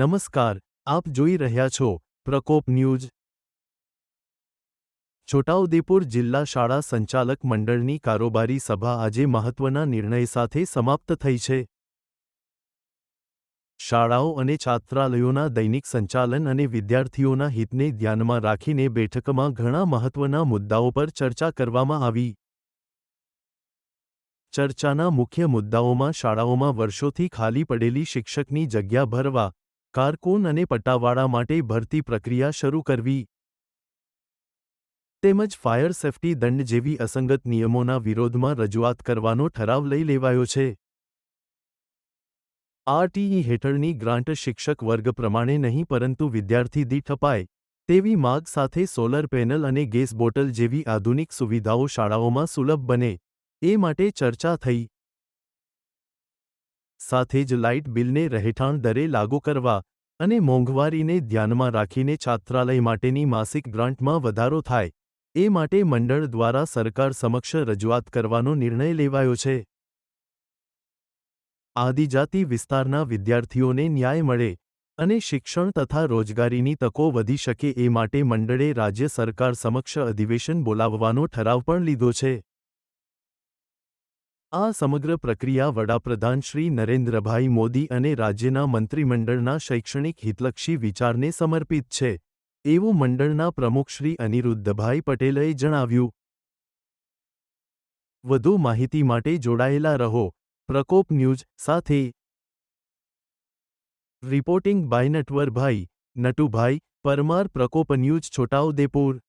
નમસ્કાર, આપ જોઈ રહ્યા છો પ્રકોપ ન્યૂઝ. છોટાઉદેપુર જિલ્લા શાળા સંચાલક મંડળની કારોબારી સભા આજે મહત્વના નિર્ણય સાથે સમાપ્ત થઈ છે. શાળાઓ અને છાત્રાલયોના દૈનિક સંચાલન અને વિદ્યાર્થીઓના હિતને ધ્યાનમાં રાખીને બેઠકમાં ઘણા મહત્વના મુદ્દાઓ પર ચર્ચા કરવામાં આવી. ચર્ચાના મુખ્ય મુદ્દાઓમાં શાળાઓમાં વર્ષોથી ખાલી પડેલી શિક્ષકની જગ્યા ભરવા કારકુન અને પટ્ટાવાળા માટે ભરતી પ્રક્રિયા શરૂ કરવી. તેમજ ફાયર સેફ્ટી દંડ જેવી અસંગત નિયમોના વિરોધમાં રજૂઆત કરવાનો ઠરાવ લઈ લેવાયો છે. આરટીઈ હેઠળની ગ્રાન્ટ શિક્ષક વર્ગ પ્રમાણે નહીં પરંતુ વિદ્યાર્થી દીઠ અપાય તેવી માગ સાથે સોલર પેનલ અને ગેસ બોટલ જેવી આધુનિક સુવિધાઓ શાળાઓમાં સુલભ બને. એ માટે ચર્ચા થઈ. સાથે જ લાઇટ બિલને રહેઠાણ દરે લાગુ કરવા અને મોંઘવારીને ધ્યાનમાં રાખીને છાત્રાલય માટેની માસિક ગ્રાન્ટમાં વધારો થાય, એ માટે મંડળ દ્વારા સરકાર સમક્ષ રજૂઆત કરવાનો નિર્ણય લેવાયો છે. આદિજાતિ વિસ્તારના વિદ્યાર્થીઓને ન્યાય મળે અને શિક્ષણ તથા રોજગારીની તકો વધી શકે એ માટે મંડળે રાજ્ય સરકાર સમક્ષ અધિવેશન બોલાવવાનો ઠરાવ પણ લીધો છે. આ સમગ્ર પ્રક્રિયા વડાપ્રધાન શ્રી નરેન્દ્રભાઈ મોદી અને રાજ્યના મંત્રીમંડળના શૈક્ષણિક હિતલક્ષી વિચારને સમર્પિત છે, એવું મંડળના પ્રમુખ શ્રી અનિરુદ્ધભાઈ પટેલે જણાવ્યું. વધુ માહિતી માટે જોડાયેલા રહો, પ્રકોપ ન્યૂઝ સાથે. Reporting by Natvarbhai, Natubhai, Parmar Prakop news, Chhota Udepur.